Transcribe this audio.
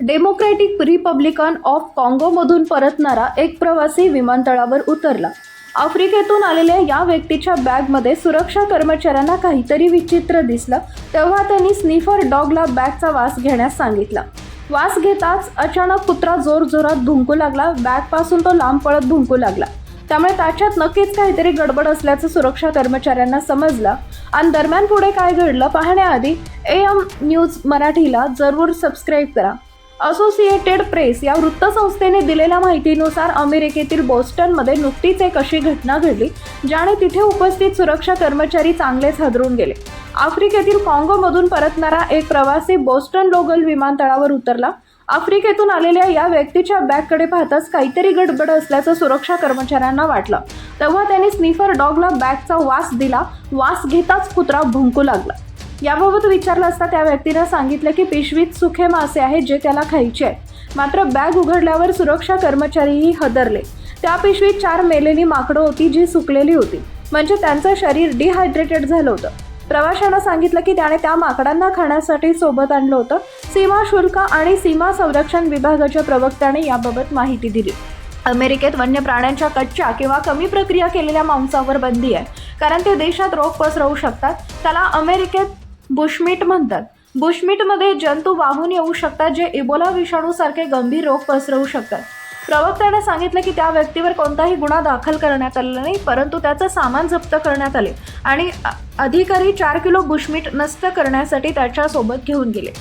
Democratic Republican of काँगोमधून परतणारा एक प्रवासी विमानतळावर उतरला. आफ्रिकेतून आलेल्या या व्यक्तीच्या बॅगमध्ये सुरक्षा कर्मचाऱ्यांना काहीतरी विचित्र दिसलं तेव्हा त्यांनी स्निफर डॉगला बॅगचा वास घेण्यास सांगितला. वास घेताच अचानक कुत्रा जोरजोरात भुंकू लागला बॅगपासून तो लांब पळत भुंकू लागला. त्यामुळे त्याच्यात नक्कीच काहीतरी गडबड असल्याचं सुरक्षा कर्मचाऱ्यांना समजलं. आणि दरम्यान पुढे काय घडलं पाहण्याआधी ए एम न्यूज मराठीला जरूर सबस्क्राईब करा. असोसिएटेड प्रेस या वृत्तसंस्थेने दिलेल्या माहितीनुसार अमेरिकेतील बोस्टनमध्ये नुकतीच एक अशी घटना घडली ज्याने तिथे उपस्थित सुरक्षा कर्मचारी चांगलेच हादरून गेले. आफ्रिकेतील काँगोमधून परतणारा एक प्रवासी बोस्टन लोगल विमानतळावर उतरला. आफ्रिकेतून आलेल्या या व्यक्तीच्या बॅगकडे पाहताच काहीतरी गडबड असल्याचं सुरक्षा कर्मचाऱ्यांना वाटलं. तेव्हा त्यांनी स्निफर डॉगला बॅगचा वास दिला. वास घेताच कुत्रा भुंकू लागला. याबाबत विचारलं असता त्या व्यक्तीनं सांगितलं की पिशवीत सुखे मासे आहेत जे त्याला खायचे आहेत. मात्र बॅग उघडल्यावर सुरक्षा कर्मचारीही हदरले. त्या पिशवीत चार मेलेली माकडं होती जी सुकलेली होती. म्हणजे त्यांचं शरीर डिहायड्रेटेड झालं होतं. प्रवाशानं सांगितलं की त्याने त्या माकडांना खाण्यासाठी सोबत आणलं होतं. सीमा शुल्क आणि सीमा संरक्षण विभागाच्या प्रवक्त्याने याबाबत माहिती दिली. अमेरिकेत वन्य प्राण्यांच्या कच्च्या किंवा कमी प्रक्रिया केलेल्या मांसावर बंदी आहे. कारण ते देशात रोग पसरवू शकतात. त्याला अमेरिकेत बुशमीट म्हणतात. बुशमीटमध्ये जंतू वाहून येऊ शकतात जे इबोला विषाणूसारखे गंभीर रोग पसरवू शकतात. प्रवक्त्याने सांगितलं की त्या व्यक्तीवर कोणताही गुन्हा दाखल करण्यात आलेला नाही परंतु त्याचं सामान जप्त करण्यात आले आणि अधिकारी चार किलो बुशमीट नष्ट करण्यासाठी त्याच्यासोबत घेऊन गेले.